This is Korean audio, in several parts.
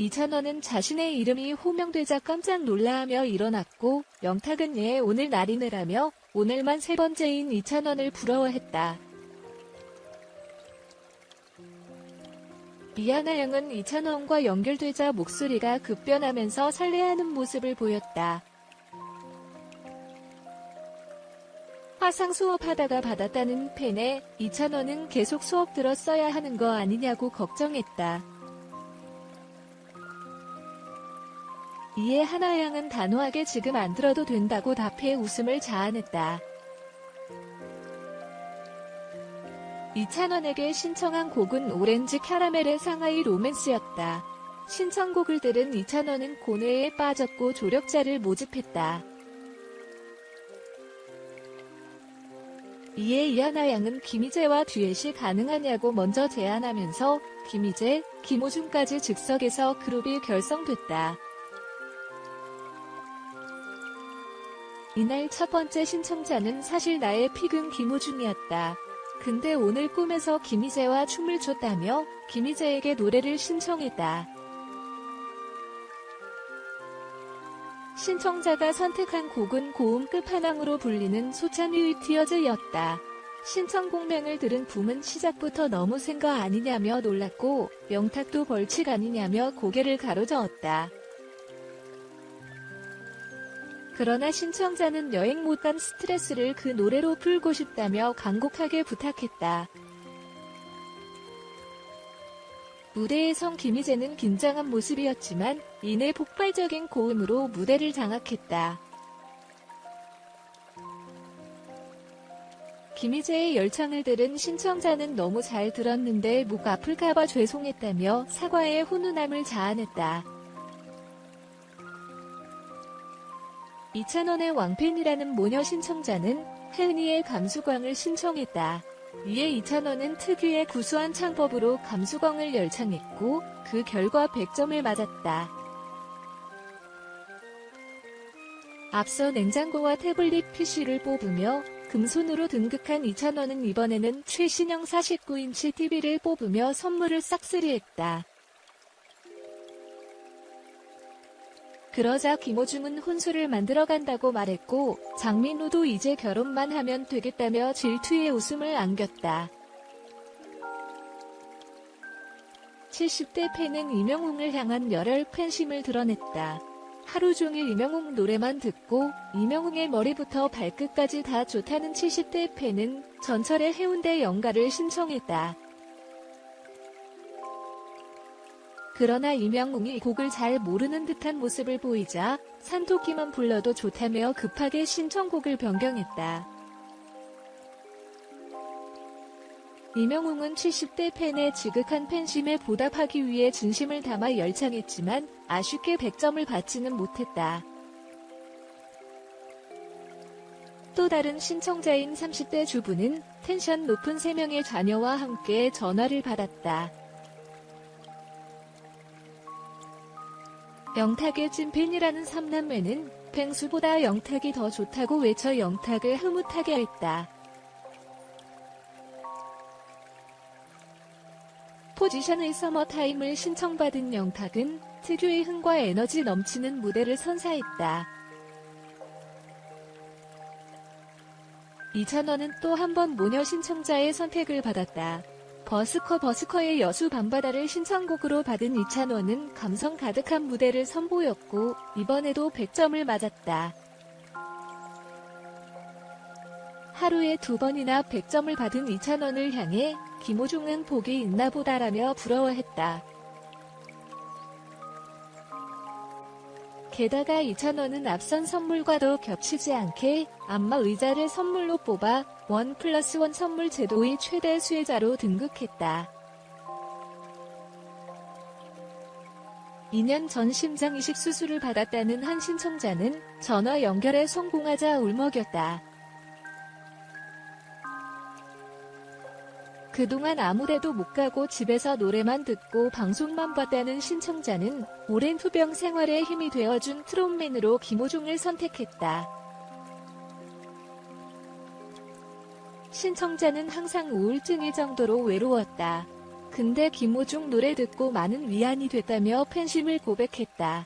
이찬원은 자신의 이름이 호명되자 깜짝 놀라하며 일어났고 영탁은 얘 오늘 날이네라며 오늘만 세 번째인 이찬원을 부러워했다. 이하나 양은 이찬원과 연결되자 목소리가 급변하면서 설레하는 모습을 보였다. 화상 수업하다가 받았다는 펜에 이찬원은 계속 수업 들었어야 하는 거 아니냐고 걱정했다. 이에 하나양은 단호하게 지금 안 들어도 된다고 답해 웃음을 자아냈다. 이찬원에게 신청한 곡은 오렌지 캐러멜의 상하이 로맨스였다. 신청곡을 들은 이찬원은 고뇌에 빠졌고 조력자를 모집했다. 이에 이하나 양은 김희재와 듀엣이 가능하냐고 먼저 제안하면서 김희재, 김호중까지 즉석에서 그룹이 결성됐다. 이날 첫 번째 신청자는 사실 나의 픽은 김호중이었다. 근데 오늘 꿈에서 김희재와 춤을 췄다며 김희재에게 노래를 신청했다. 신청자가 선택한 곡은 고음 끝판왕으로 불리는 소찬휘의 티어즈였다. 신청곡명을 들은 붐은 시작부터 너무 센거 아니냐며 놀랐고 영탁도 벌칙 아니냐며 고개를 가로저었다. 그러나 신청자는 여행 못 간 스트레스를 그 노래로 풀고 싶다며 간곡하게 부탁했다. 무대에 선 김희재는 긴장한 모습이었지만 이내 폭발적인 고음으로 무대를 장악했다. 김희재의 열창을 들은 신청자는 너무 잘 들었는데 목 아플까봐 죄송했다며 사과의 훈훈함을 자아냈다. 이찬원의 왕팬이라는 모녀 신청자는 혜은이의 감수광을 신청했다. 이에 이찬원은 특유의 구수한 창법으로 감수광을 열창했고 그 결과 100점을 맞았다. 앞서 냉장고와 태블릿 PC를 뽑으며 금손으로 등극한 이찬원은 이번에는 최신형 49인치 TV를 뽑으며 선물을 싹쓸이했다. 그러자 김호중은 혼수를 만들어 간다고 말했고 장민호도 이제 결혼만 하면 되겠다며 질투의 웃음을 안겼다. 70대 팬은 이명웅을 향한 열혈 팬심을 드러냈다. 하루 종일 이명웅 노래만 듣고 이명웅의 머리부터 발끝까지 다 좋다는 70대 팬은 전철의 해운대 연가를 신청했다. 그러나 이명웅이 곡을 잘 모르는 듯한 모습을 보이자 산토끼만 불러도 좋다며 급하게 신청곡을 변경했다. 이명웅은 70대 팬의 지극한 팬심에 보답하기 위해 진심을 담아 열창했지만 아쉽게 100점을 받지는 못했다. 또 다른 신청자인 30대 주부는 텐션 높은 3명의 자녀와 함께 전화를 받았다. 영탁의 찐팬이라는 삼남매는 펭수보다 영탁이 더 좋다고 외쳐 영탁을 흐뭇하게 했다. 포지션의 서머타임을 신청받은 영탁은 특유의 흥과 에너지 넘치는 무대를 선사했다. 이찬원은 또 한 번 모녀 신청자의 선택을 받았다. 버스커 버스커의 여수 밤바다를 신청곡으로 받은 이찬원은 감성 가득한 무대를 선보였고 이번에도 100점을 맞았다. 하루에 두 번이나 100점을 받은 이찬원을 향해 김호중은 복이 있나 보다라며 부러워했다. 게다가 이찬원은 앞선 선물과도 겹치지 않게 안마 의자를 선물로 뽑아 원 플러스 원 선물 제도의 최대 수혜자로 등극했다. 2년 전 심장 이식 수술을 받았다는 한 신청자는 전화 연결에 성공하자 울먹였다. 그동안 아무데도 못 가고 집에서 노래만 듣고 방송만 봤다는 신청자는 오랜 투병 생활에 힘이 되어준 트롯맨으로 김호중을 선택했다. 신청자는 항상 우울증일 정도로 외로웠다. 근데 김호중 노래 듣고 많은 위안이 됐다며 팬심을 고백했다.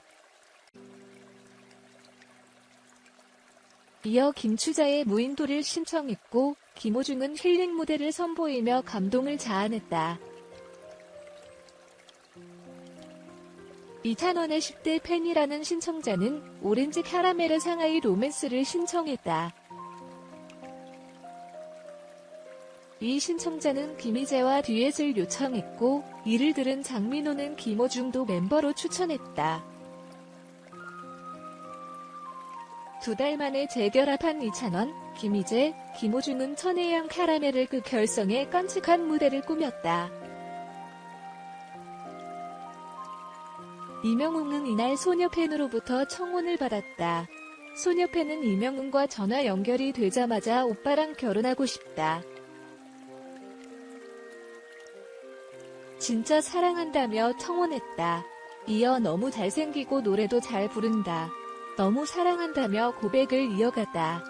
이어 김추자의 무인도를 신청했고 김호중은 힐링 무대를 선보이며 감동을 자아냈다. 이찬원의 10대 팬이라는 신청자는 오렌지 캐러멜의 상하이 로맨스를 신청했다. 이 신청자는 김희재와 듀엣을 요청했고 이를 들은 장민호는 김호중도 멤버로 추천했다. 두 달 만에 재결합한 이찬원, 김희재, 김호중은 천혜영 캐러멜을 그 결성에 깜찍한 무대를 꾸몄다. 이명웅은 이날 소녀팬으로부터 청혼을 받았다. 소녀팬은 이명웅과 전화 연결이 되자마자 오빠랑 결혼하고 싶다. 진짜 사랑한다며 청혼했다. 이어 너무 잘생기고 노래도 잘 부른다. 너무 사랑한다며 고백을 이어갔다.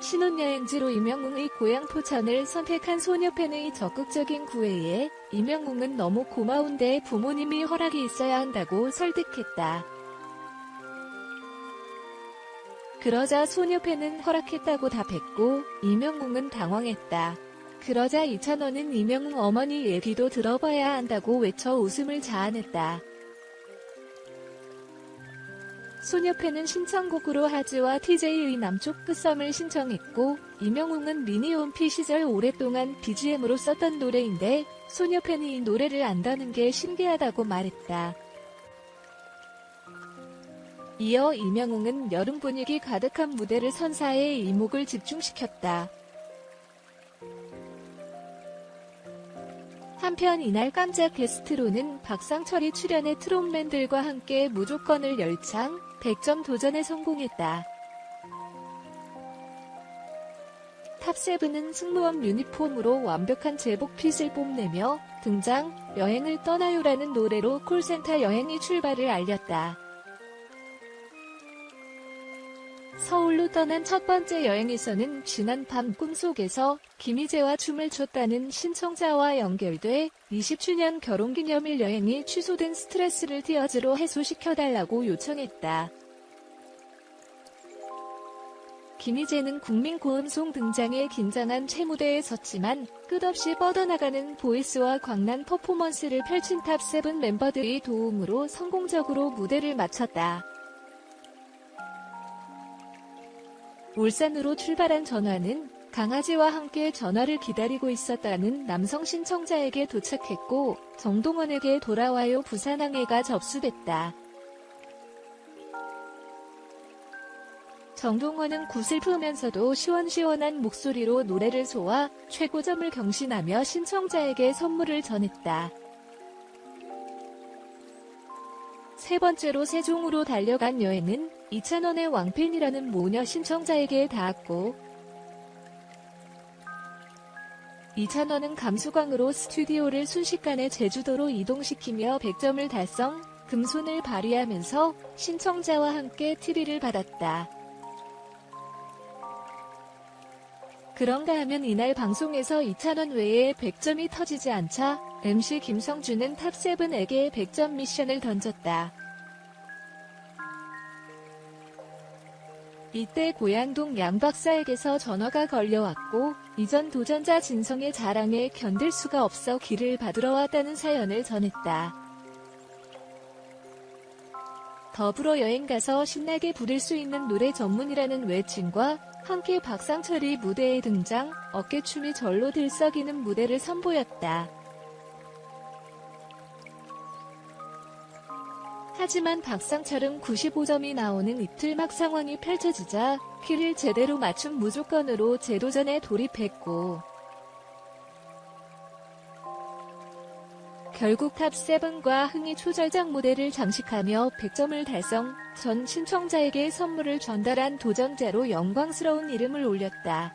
신혼여행지로 이명웅의 고향 포천을 선택한 소녀팬의 적극적인 구애에 이명웅은 너무 고마운데 부모님이 허락이 있어야 한다고 설득했다. 그러자 소녀팬은 허락했다고 답했고 이명웅은 당황했다. 그러자 이찬원은 이명웅 어머니 얘기도 들어봐야 한다고 외쳐 웃음을 자아냈다. 소녀팬은 신청곡으로 하즈와 TJ의 남쪽 끝섬을 신청했고 이명웅은 미니홈피 시절 오랫동안 BGM으로 썼던 노래인데 소녀팬이 이 노래를 안다는 게 신기하다고 말했다. 이어 이명웅은 여름 분위기 가득한 무대를 선사해 이목을 집중시켰다. 한편 이날 깜짝 게스트로는 박상철이 출연해 트롯맨들과 함께 무조건을 열창, 100점 도전에 성공했다. 탑세븐은 승무원 유니폼으로 완벽한 제복 핏을 뽐내며 등장, 여행을 떠나요라는 노래로 콜센터 여행이 출발을 알렸다. 서울로 떠난 첫 번째 여행에서는 지난 밤 꿈속에서 김희재와 춤을 췄다는 신청자와 연결돼 20주년 결혼기념일 여행이 취소된 스트레스를 티어즈로 해소시켜달라고 요청했다. 김희재는 국민 고음송 등장에 긴장한 채무대에 섰지만 끝없이 뻗어나가는 보이스와 광난 퍼포먼스를 펼친 탑7 멤버들의 도움으로 성공적으로 무대를 마쳤다. 울산으로 출발한 전화는 강아지와 함께 전화를 기다리고 있었다는 남성 신청자에게 도착했고 정동원에게 돌아와요 부산항해가 접수됐다. 정동원은 구슬프면서도 시원시원한 목소리로 노래를 소화 최고점을 경신하며 신청자에게 선물을 전했다. 세 번째로 세종으로 달려간 여행은 이찬원의 왕팬이라는 모녀 신청자에게 닿았고 이찬원은 감수광으로 스튜디오를 순식간에 제주도로 이동시키며 100점을 달성, 금손을 발휘하면서 신청자와 함께 TV를 받았다. 그런가 하면 이날 방송에서 이찬원 외에 100점이 터지지 않자 MC 김성준은 탑7에게 100점 미션을 던졌다. 이때 고양동 양 박사에게서 전화가 걸려왔고 이전 도전자 진성의 자랑에 견딜 수가 없어 길을 받으러 왔다는 사연을 전했다. 더불어 여행 가서 신나게 부를 수 있는 노래 전문이라는 외침과 함께 박상철이 무대에 등장 어깨춤이 절로 들썩이는 무대를 선보였다. 하지만 박상철은 95점이 나오는 이틀막 상황이 펼쳐지자 키를 제대로 맞춘 무조건으로 재도전에 돌입했고 결국 탑7과 흥이 초절정 무대를 장식하며 100점을 달성, 전 신청자에게 선물을 전달한 도전자로 영광스러운 이름을 올렸다.